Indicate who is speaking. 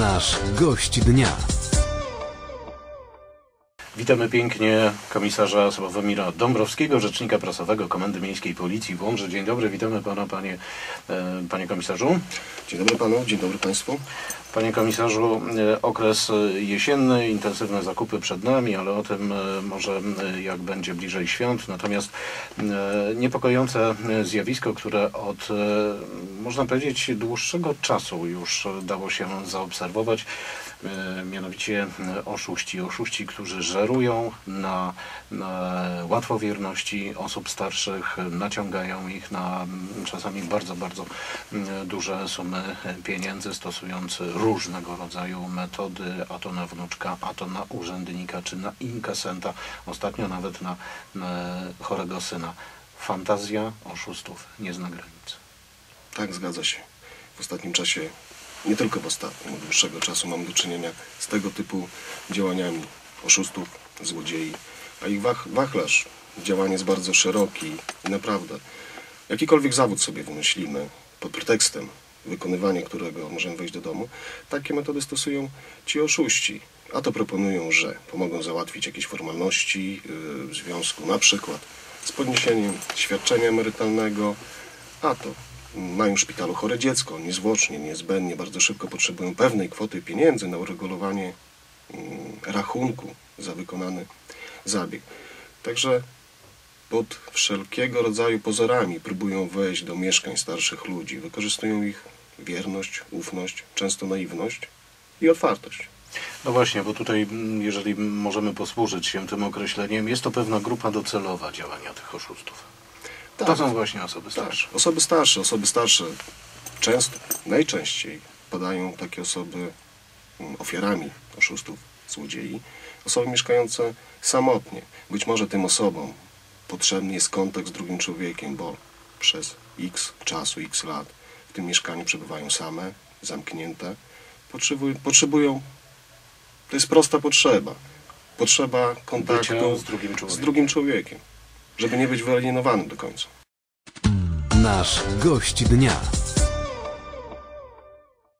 Speaker 1: Nasz gość dnia.
Speaker 2: Witamy pięknie komisarza Sławomira Dąbrowskiego, rzecznika prasowego Komendy Miejskiej Policji w Łomży. Dzień dobry, witamy pana, panie, e, panie komisarzu.
Speaker 3: Dzień dobry panu, dzień dobry państwu.
Speaker 2: Panie komisarzu, e, okres e, jesienny, intensywne zakupy przed nami, ale o tym e, może jak będzie bliżej świąt. Natomiast niepokojące zjawisko, które od, można powiedzieć, dłuższego czasu już dało się zaobserwować, mianowicie oszuści. Oszuści, którzy żerują na, na łatwowierności osób starszych, naciągają ich na czasami bardzo, bardzo duże sumy pieniędzy, stosując różnego rodzaju metody, a to na wnuczka, a to na urzędnika, czy na inkasenta, ostatnio nawet na, na chorego syna. Fantazja oszustów nie zna granic.
Speaker 3: Tak, zgadza się. W ostatnim czasie, nie tylko w ostatnim, od dłuższego czasu mam do czynienia z tego typu działaniami oszustów, złodziei, a ich wach, wachlarz działanie jest bardzo szeroki i naprawdę jakikolwiek zawód sobie wymyślimy pod pretekstem wykonywania którego możemy wejść do domu, takie metody stosują ci oszuści. A to proponują, że pomogą załatwić jakieś formalności yy, w związku na przykład z podniesieniem świadczenia emerytalnego, a to mają w szpitalu chore dziecko, niezwłocznie, niezbędnie, bardzo szybko potrzebują pewnej kwoty pieniędzy na uregulowanie mm, rachunku za wykonany zabieg. Także pod wszelkiego rodzaju pozorami próbują wejść do mieszkań starszych ludzi, wykorzystują ich wierność, ufność, często naiwność i otwartość.
Speaker 2: No właśnie, bo tutaj, mm, jeżeli możemy posłużyć się tym określeniem, jest to pewna grupa docelowa działania tych oszustów. To
Speaker 3: Tak.
Speaker 2: są właśnie osoby
Speaker 3: Tak,
Speaker 2: starsze.
Speaker 3: osoby starsze, osoby starsze często, najczęściej padają takie osoby mm, ofiarami oszustów, złodziei, osoby mieszkające samotnie. Być może tym osobom potrzebny jest kontakt z drugim człowiekiem, bo przez x czasu, x lat w tym mieszkaniu przebywają same, zamknięte. Potrzebują, potrzebują to jest prosta potrzeba. Potrzeba kontaktu
Speaker 2: z drugim
Speaker 3: z
Speaker 2: człowiekiem.
Speaker 3: drugim człowiekiem, żeby nie być wyalienowanym do końca.
Speaker 1: Nasz gość dnia.